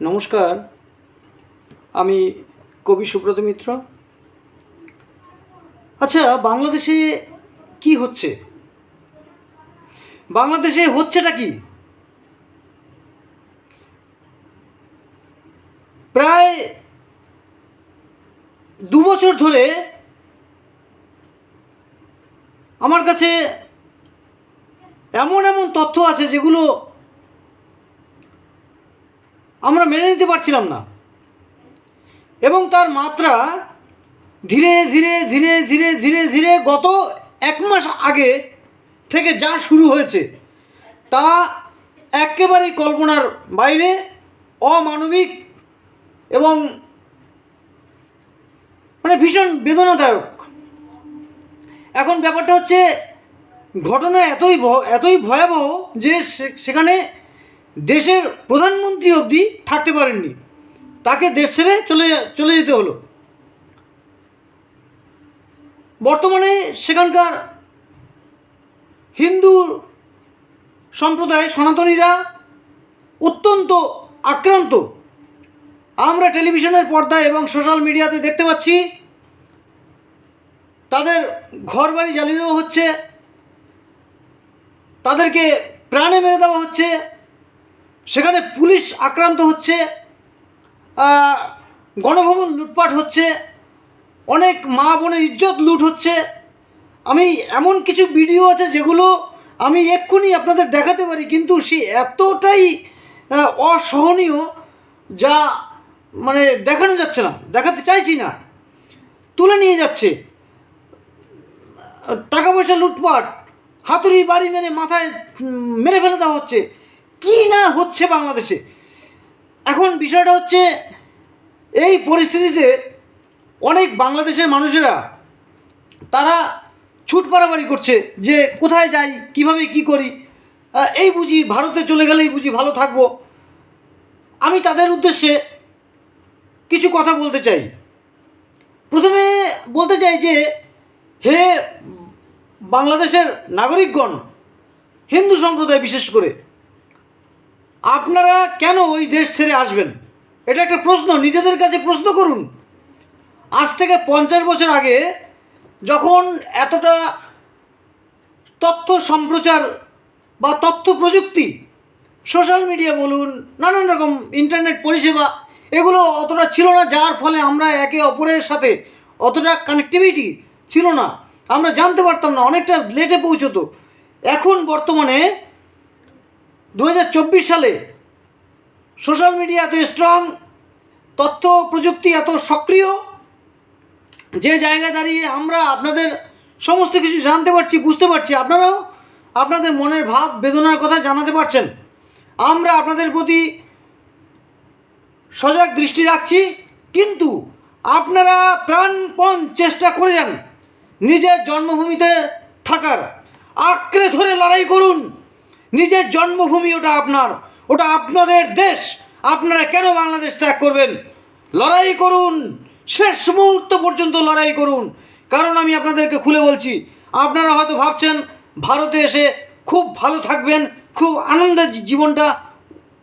নমস্কার, আমি কবি সুব্রত মিত্র। আচ্ছা বাংলাদেশে কি হচ্ছে? বাংলাদেশে হচ্ছেটা কি? প্রায় দু বছর ধরে আমার কাছে এমন এমন তথ্য আছে যেগুলো আমরা মেনে নিতে পারছিলাম না। এবং তার মাত্রা ধীরে ধীরে ধীরে ধীরে ধীরে ধীরে গত এক মাস আগে থেকে যা শুরু হয়েছে, তা একেবারেই কল্পনার বাইরে, অমানবিক এবং মানে ভীষণ বেদনাদায়ক। এখন ব্যাপারটা হচ্ছে, ঘটনা এতই এতই ভয়াবহ যে সেখানে দেশের প্রধানমন্ত্রী অবধি থাকতে পারেননি। তাকে দেশ ছেড়ে চলে চলে যেতে হলো। বর্তমানে সেখানকার হিন্দু সম্প্রদায় সনাতনীরা অত্যন্ত আক্রান্ত। আমরা টেলিভিশনের পর্দায় এবং সোশ্যাল মিডিয়াতে দেখতে পাচ্ছি, তাদের ঘর বাড়ি জ্বালিয়ে দেওয়া হচ্ছে, তাদেরকে প্রাণে মেরে দেওয়া হচ্ছে সেখানে পুলিশ আক্রান্ত হচ্ছে গণভবন লুটপাট হচ্ছে, অনেক মা বোনের ইজ্জত লুট হচ্ছে। আমি এমন কিছু ভিডিও আছে যেগুলো আমি এক্ষুনি আপনাদের দেখাতে পারি, কিন্তু সে এতটাই অসহনীয় যা মানে দেখানো যাচ্ছে না, দেখাতে চাইছি না। তুলে নিয়ে যাচ্ছে। টাকা পয়সা লুটপাট, হাতুড়ি বাড়ি মেরে মাথায় মেরে ফেলে দেওয়া হচ্ছে। কি না হচ্ছে বাংলাদেশে? এখন বিষয়টা হচ্ছে, এই পরিস্থিতিতে অনেক বাংলাদেশের মানুষেরা, তারা ছুট পারাপারি করছে যে কোথায় যাই, কীভাবে কি করি এই বুঝি ভারতে চলে গেলেই বুঝি ভালো থাকব। আমি তাদের উদ্দেশ্যে কিছু কথা বলতে চাই। প্রথমে বলতে চাই যে, হে বাংলাদেশের নাগরিকগণ, হিন্দু সম্প্রদায় বিশেষ করে আপনারা কেন ওই দেশ ছেড়ে আসবেন? এটা একটা প্রশ্ন, নিজেদের কাছে প্রশ্ন করুন। আজ থেকে পঞ্চাশ বছর আগে যখন এতটা তথ্য সম্প্রচার বা তথ্য প্রযুক্তি, সোশ্যাল মিডিয়া বলুন, নানান রকম ইন্টারনেট পরিষেবা, এগুলো অতটা ছিল না, যার ফলে আমরা একে অপরের সাথে অতটা কানেক্টিভিটি ছিল না। আমরা জানতে পারতাম না, অনেকটা লেটে পৌঁছতো। এখন বর্তমানে দু হাজার চব্বিশ সালে সোশ্যাল মিডিয়া এত স্ট্রং তথ্য প্রযুক্তি এত সক্রিয়, যে জায়গায় দাঁড়িয়ে আমরা আপনাদের সমস্ত কিছু জানতে পারছি, বুঝতে পারছি, আপনারাও আপনাদের মনের ভাব, বেদনার কথা জানাতে পারছেন। আমরা আপনাদের প্রতি সজাগ দৃষ্টি রাখছি, কিন্তু আপনারা প্রাণপণ চেষ্টা করে যান নিজের জন্মভূমিতে থাকার। আঁকড়ে ধরে লড়াই করুন নিজের জন্মভূমি ওটা আপনার, ওটা আপনাদের দেশ। আপনারা কেন বাংলাদেশ ত্যাগ করবেন? লড়াই করুন, শেষ মুহূর্ত পর্যন্ত লড়াই করুন। কারণ আমি আপনাদেরকে খুলে বলছি, আপনারা হয়তো ভাবছেন, ভারতে এসে খুব ভালো থাকবেন, খুব আনন্দের জীবনটা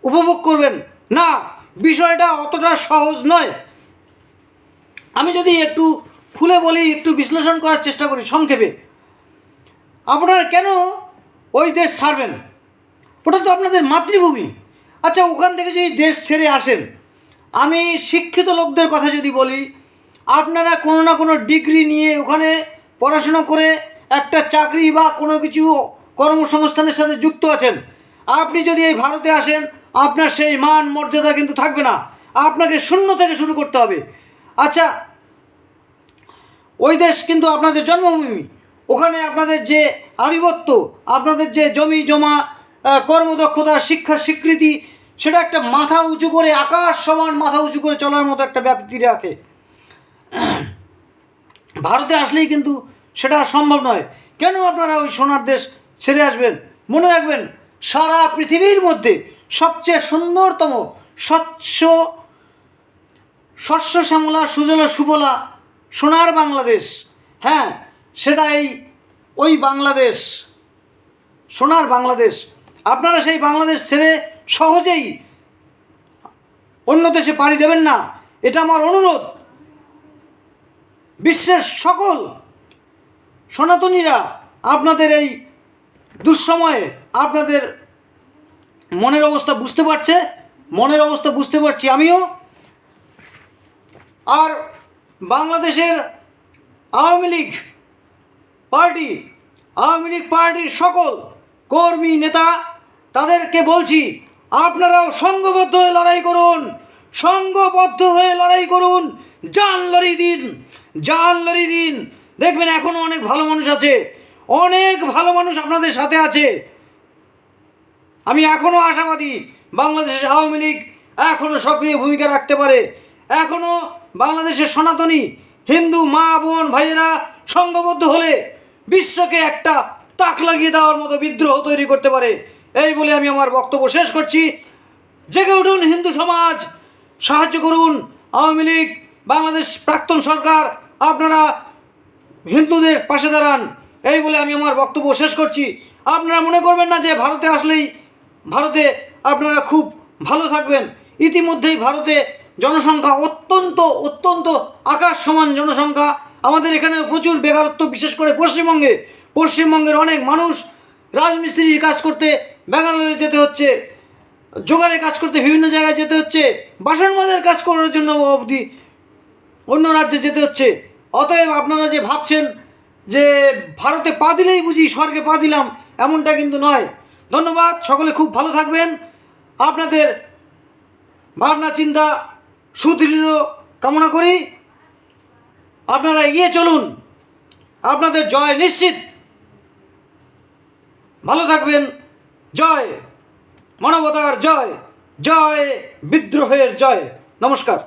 উপভোগ করবেন। না, বিষয়টা অতটা সহজ নয়। আমি যদি একটু খুলে বলি, একটু বিশ্লেষণ করার চেষ্টা করি সংক্ষেপে। আপনারা কেন ওই দেশ ছাড়বেন? ওটা তো আপনাদের মাতৃভূমি। আচ্ছা ওখান থেকে যদি দেশ ছেড়ে আসেন, আমি শিক্ষিত লোকদের কথা যদি বলি, আপনারা কোনো না কোনো ডিগ্রি নিয়ে ওখানে পড়াশোনা করে একটা চাকরি বা কোনো কিছু কর্মসংস্থানের সাথে যুক্ত আছেন, আপনি যদি এই ভারতে আসেন, আপনার সেই মান মর্যাদা কিন্তু থাকবে না। আপনাকে শূন্য থেকে শুরু করতে হবে। আচ্ছা ওই দেশ কিন্তু আপনাদের জন্মভূমি। ওখানে আপনাদের যে আধিপত্য, আপনাদের যে জমি জমা আহ, কর্মদক্ষতা শিক্ষার স্বীকৃতি সেটা একটা মাথা উঁচু করে আকাশ সমান মাথা উঁচু করে চলার মতো একটা ব্যাপ্তি রাখে। ভারতে আসলেই কিন্তু সেটা সম্ভব নয়। কেন আপনারা ওই সোনার দেশ ছেড়ে আসবেন? মনে রাখবেন সারা পৃথিবীর মধ্যে সবচেয়ে সুন্দরতম স্বচ্ছ শস্য শ্যামলা সুজলা সুবলা সোনার বাংলাদেশ। হ্যাঁ সেটা এই ওই বাংলাদেশ সোনার বাংলাদেশ। আপনারা সেই বাংলাদেশ ছেড়ে সহজেই অন্য দেশে পাড়ি দেবেন না। এটা আমার অনুরোধ। বিশ্বের সকল সনাতনীরা আপনাদের এই দুঃসময়ে আপনাদের মনের অবস্থা বুঝতে পারছে, মনের অবস্থা বুঝতে পারছি আমিও। আর বাংলাদেশের আওয়ামী লীগ পার্টি, আওয়ামী লীগ পার্টির সকল কর্মী নেতা তাদেরকে বলছি, আপনারাও সংঘবদ্ধ হয়ে লড়াই করুন সংঘবদ্ধ হয়ে লড়াই করুন জান লড়ি দিন জান লড়ি দিন। দেখবেন এখনও অনেক ভালো মানুষ আছে, অনেক ভালো মানুষ আপনাদের সাথে আছে। আমি এখনও আশাবাদী বাংলাদেশের আওয়ামী লীগ এখনও সক্রিয় ভূমিকা রাখতে পারে। এখনও বাংলাদেশের সনাতনী হিন্দু মা, বোন, ভাইয়েরা সংঘবদ্ধ হলে বিশ্বকে একটা তাক লাগিয়ে দেওয়ার মতো বিদ্রোহ তৈরি করতে পারে। এই বলে আমি আমার বক্তব্য শেষ করছি। জেগে উঠুন হিন্দু সমাজ। সাহায্য করুন আওয়ামী লীগ, বাংলাদেশ প্রাক্তন সরকার। আপনারা হিন্দুদের পাশে দাঁড়ান। এই বলে আমি আমার বক্তব্য শেষ করছি। আপনারা মনে করবেন না যে ভারতে আসলেই ভারতে আপনারা খুব ভালো থাকবেন। ইতিমধ্যেই ভারতে জনসংখ্যা অত্যন্ত অত্যন্ত আকাশ সমান জনসংখ্যা। আমাদের এখানে প্রচুর বেকারত্ব, বিশেষ করে পশ্চিমবঙ্গে। পশ্চিমবঙ্গের অনেক মানুষ রাজমিস্ত্রির কাজ করতে ব্যাঙ্গালোরে যেতে হচ্ছে জোগাড়ে কাজ করতে বিভিন্ন জায়গায় যেতে হচ্ছে, বাসন মাজার কাজ করার জন্য অবধি অন্য রাজ্যে যেতে হচ্ছে। অতএব আপনারা যে ভাবছেন যে ভারতে পা দিলেই বুঝি স্বর্গে পা দিলাম, এমনটা কিন্তু নয়। ধন্যবাদ, সকলে খুব ভালো থাকবেন। আপনাদের ভাবনা, চিন্তা, সুদৃঢ় কামনা করি। আপনারা এগিয়ে চলুন। আপনাদের জয় নিশ্চিত। ভালো থাকবেন। জয় মানবতার জয়। জয় বিদ্রোহের জয়। নমস্কার।